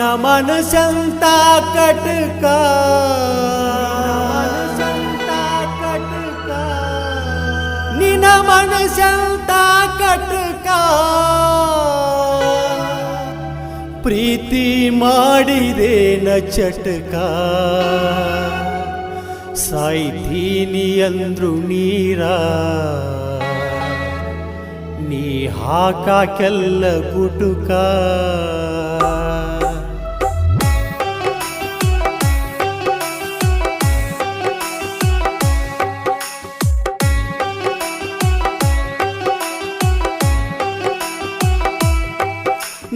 ನಿನ್ನ ಮನಸಂತ ಕಟಕ. ನಿನ್ನ ಮನಸಂತ ಕಟಕ. ಪ್ರೀತಿ ಮಾಡಿದೇನ ಚಟಕ. ಸಾಯ್ತೀನಿ ಅಂದ್ರು ನೀರ. ನೀ ಹಾಕಾಕೆಲ್ಲ ಗುಟುಕ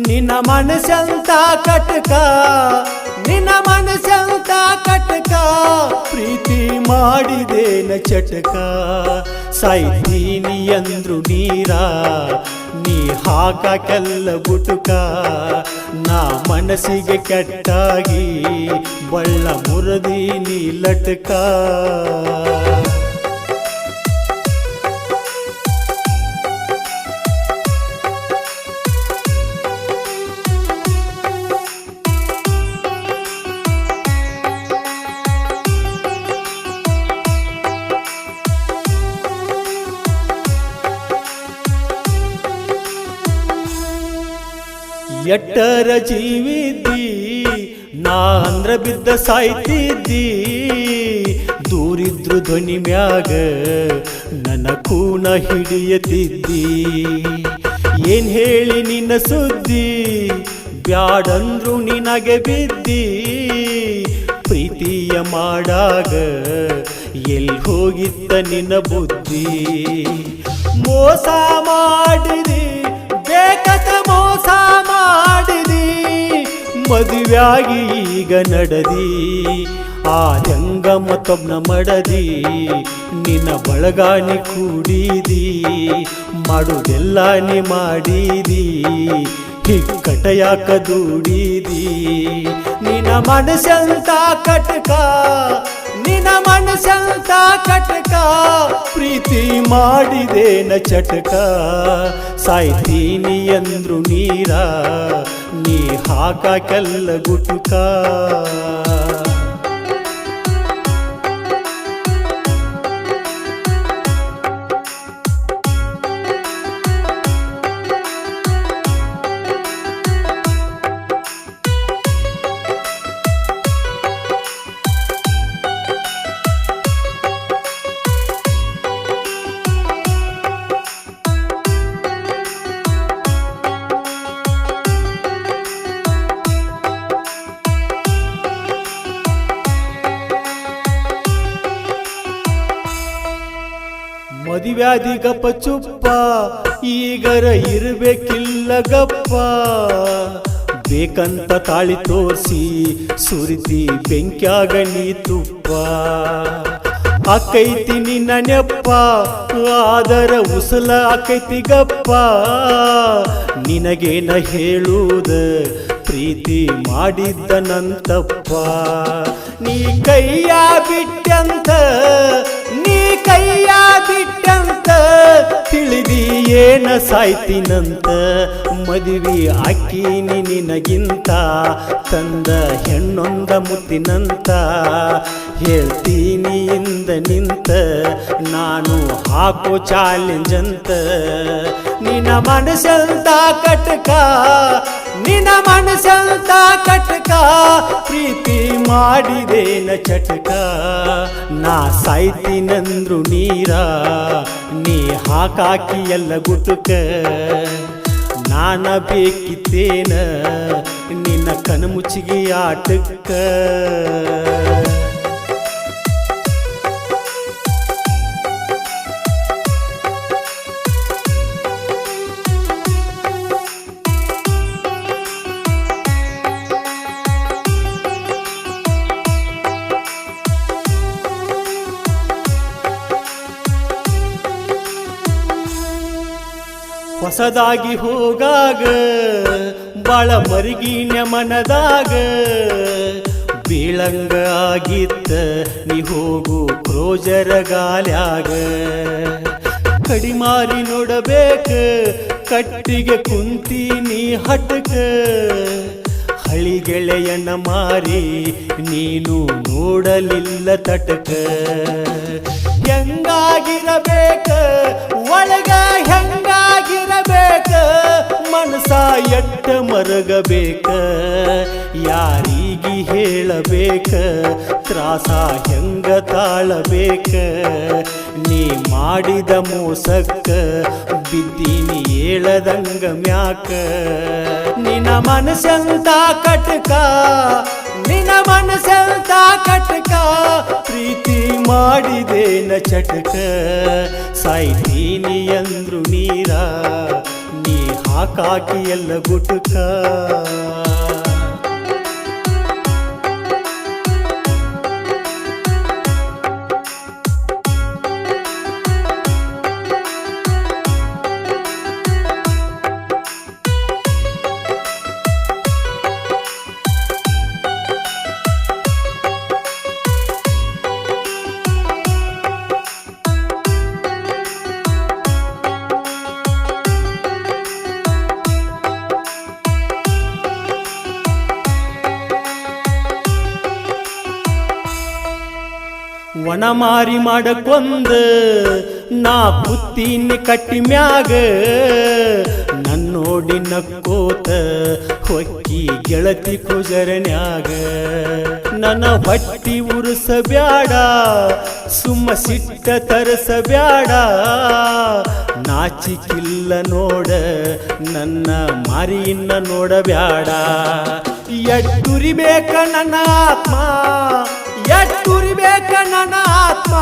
ನಿನ್ನ ಮನಸ್ಸಂತ ಕಟಕ, ನಿನ್ನ ಮನಸ್ಸಂತ ಕಟಕ, ಪ್ರೀತಿ ಮಾಡಿದೇನ ಚಟಕ. ಸಾಯ್ತೀನಿ ಅಂದ್ರು ನೀರ, ನೀ ಕೆಲ್ಲ ಗುಟುಕ ನಾ ಮನಸ್ಸಿಗೆ ಕೆಟ್ಟಾಗಿ ಬಳ್ಳ ಮುರದಿ ನೀ ಲಟಕ. ಎಟ್ಟರ ಜೀವಿದ್ದಿ, ನಾ ಅಂದ್ರ ಬಿದ್ದ ಸಾಯ್ತಿದ್ದಿ. ದೂರಿದ್ರು ಧ್ವನಿ ಮ್ಯಾಗ ನನ್ನ ಕೂಣ ಹಿಡಿಯತಿದ್ದಿ ಏನ್ ಹೇಳಿ ನಿನ್ನ ಸುದ್ದಿ? ಬ್ಯಾಡಂದ್ರು ನಿನಗೆ ಬಿದ್ದಿ. ಪ್ರೀತಿಯ ಮಾಡಾಗ ಎಲ್ಲಿ ಹೋಗಿತ್ತ ನಿನ್ನ ಬುದ್ಧಿ? ಮೋಸ ಮಾಡಿದಿ ಮದುವೆಯಾಗಿ ಈಗ ನಡದಿ, ಆ ಜಂಗ ಮತ್ತೊಬ್ನ ಮಡದಿ, ನಿನ್ನ ಬಳಗಾನಿ ಕೂಡಿದಿ, ಮಾಡುದೆಲ್ಲ ನೀ ಮಾಡಿದಿ ಹಿಕ್ಕಟ ಯಾಕ ದೂಡಿದಿ. ನಿನ್ನ ಮನಸ್ಸಂತ ಕಟಕ ನಿನ್ನ ಮನಸ್ಸಂತ ಕಟಕ ಪ್ರೀತಿ ಮಾಡಿದೇನ ಚಟಕ. ಸಾಯ್ತೀನಿ ಅಂದ್ರು ನೀರ ನೀ ಹಾಕಾಕೆಲ್ಲ ಗುಟುಕ. ಮದುವ್ಯಾದಿ ಗಪ್ಪ ಚುಪ್ಪ, ಈಗರ ಇರಬೇಕಿಲ್ಲ ಗಪ್ಪ. ಬೇಕಂತ ತಾಳಿ ತೋರಿಸಿ ಸುರಿತಿ ಬೆಂಕ್ಯಾಗ ನೀ ತುಪ್ಪ. ಅಕ್ಕೈತಿ ನಿನ್ನ ನೆಪ್ಪ, ಆದರ ಉಸಲ ಆಕೈತಿ ಗಪ್ಪ. ನಿನಗೇನ ಹೇಳುವುದ ಪ್ರೀತಿ ಮಾಡಿದ್ದ ನಂತಪ್ಪ. ನೀ ಕೈಯ ಬಿಟ್ಟಂತ ನೀ ಕೈಯ ಬಿಟ್ಟಂತ ತಿಳಿದಿ ಏನ ಸಾಯ್ತಿನಂತ? ಮದುವೆ ಅಕ್ಕೀನಿ ನಿನಗಿಂತ, ತಂದ ಹೆಣ್ಣೊಂದ ಮುತ್ತಿನಂತ. ಹೇಳ್ತೀನಿ ಇಂದ ನಿಂತ, ನಾನು ಹಾಕೋ ಚಾಲೆಂಜ್ ಅಂತ ನಿನ್ನ ಮನಸ್ಸಂತ ಕಟಕ, ನಿನ್ನ ಮನಸ್ಸಂತ ಕಟಕ, ಪ್ರೀತಿ ಮಾಡಿದೇನ ಚಟಕ? ನಾ ಸಾಯ್ತೀನಂದ್ರು ನೀರ ನೀ ಹಾಕಾಕಿ ಎಲ್ಲ ಗುಟುಕ. ನಾನ ಬೇಕಿತ್ತೇನ ನಿನ್ನ ಕಣ್ಮುಚ್ಚಿಗೆ ಆಟಕ್ಕ? ಹೊಸದಾಗಿ ಹೋಗಾಗ, ಬಾಳ ಮರಿಗಿ ಮನದಾಗ ಬೀಳಂಗ ಆಗಿತ್ತ, ನೀ ಹೋಗು ಕ್ರೋಜರ ಗಾಲ್ಯಾಗ. ಕಡಿಮಾರಿ ನೋಡಬೇಕ, ಕಟ್ಟಿಗೆ ಕುಂತಿ ನೀ ಹಟಕ ಹಳಿ ಗೆಳೆಯನ ಮಾರಿ, ನೀನು ನೋಡಲಿಲ್ಲ ತಟಕ. ಹೆಂಗಾಗಿರಬೇಕ, ಒಳಗ ಹೆಂಗಾಗಿರಬೇಕ ಮನಸ ಎಟ್ಟ ಮರಗಬೇಕ, ಯಾರಿಗಿ ಹೇಳಬೇಕ, ತ್ರಾಸ ಹೆಂಗ ತಾಳಬೇಕ, ನೀ ಮಾಡಿದ ಮೋಸಕ್ಕ ಬಿದ್ದೀನಿ ಏಳದಂಗ ಮ್ಯಾಕ. ನಿನ್ನ ಮನಸ್ಸಂತ ಕಟಕ, ನಿನ್ನ ಮನಸ್ಸಂತ ಕಟಕ, ಪ್ರೀತಿ ಮಾಡಿದೇನ ಚಟಕ? ಸಾಯ್ತೀನಿ ಅಂದ್ರು ನೀರ ನೀ ಹಾಕಾಕಿ ಎಲ್ಲ ಗುಟಕ? ಒಣ ಮಾರಿ ಮಾಡಕೊಂದ, ನಾ ಕುತ್ತೀನಿ ಕಟ್ಟಿ ಮ್ಯಾಗ ನನ್ನೋಡಿ ನಕ್ಕೋತ ಹೊಕ್ಕಿ ಗೆಳತಿ ಕುಜರನ್ಯಾಗ ನನ್ನ ಹೊಟ್ಟಿ ಉರುಸಬ್ಯಾಡ, ಸುಮ್ಮ ಸಿಟ್ಟ ತರಸಬ್ಯಾಡ, ನಾಚಿಕಿಲ್ಲ ನೋಡ, ನನ್ನ ಮಾರಿಯನ್ನ ನೋಡಬ್ಯಾಡ. ಎಟ್ಟುರಿಬೇಕ ನನ್ನ ಆತ್ಮ ಎಟ್ಟುರಿಬೇಕ ನನ್ನ ಆತ್ಮ?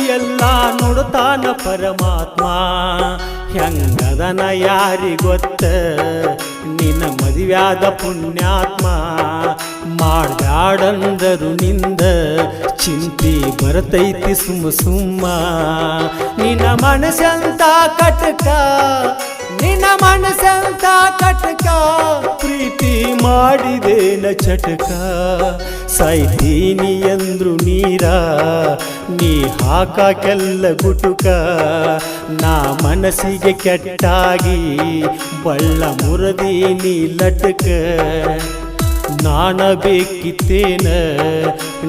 ಎಲ್ಲ ನೋಡುತ್ತಾನ ಪರಮಾತ್ಮ. ಹೆಂಗದನ ಯಾರಿ ಗೊತ್ತ? ನಿನ್ನ ಮದುವ್ಯಾದ ಪುಣ್ಯಾತ್ಮ. ಮಾಡಾಡಂದರು ನಿಂದ. ಚಿಂತೆ ಬರತೈತಿ ಸುಮ್ಮ ಸುಮ್ಮ. ನಿನ್ನ ಮನಸ್ಸಂತ ಕಟಕ. ನಿನ್ನ ಮನಸ್ಸಂತ ಕಟಕ ಪ್ರೀತಿ ಮಾಡಿದೇನ ಚಟಕ. ಸಾಯ್ತೀನಿ ಅಂದ್ರು ನೀರ, ನೀ ಹಾಕಾಕೆಲ್ಲ ಗುಟುಕ. ನಾ ಮನಸ್ಸಿಗೆ ಕೆಟ್ಟಾಗಿ ಬಳ್ಳ ಮುರದೀನಿ ಲಟಕ. ನಾನ ಬೇಕಿತ್ತೇನ,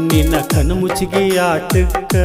ನಿನ್ನ ಕಣ್ಮುಚ್ಚಿಗೆ ಆಟಕ್ಕ.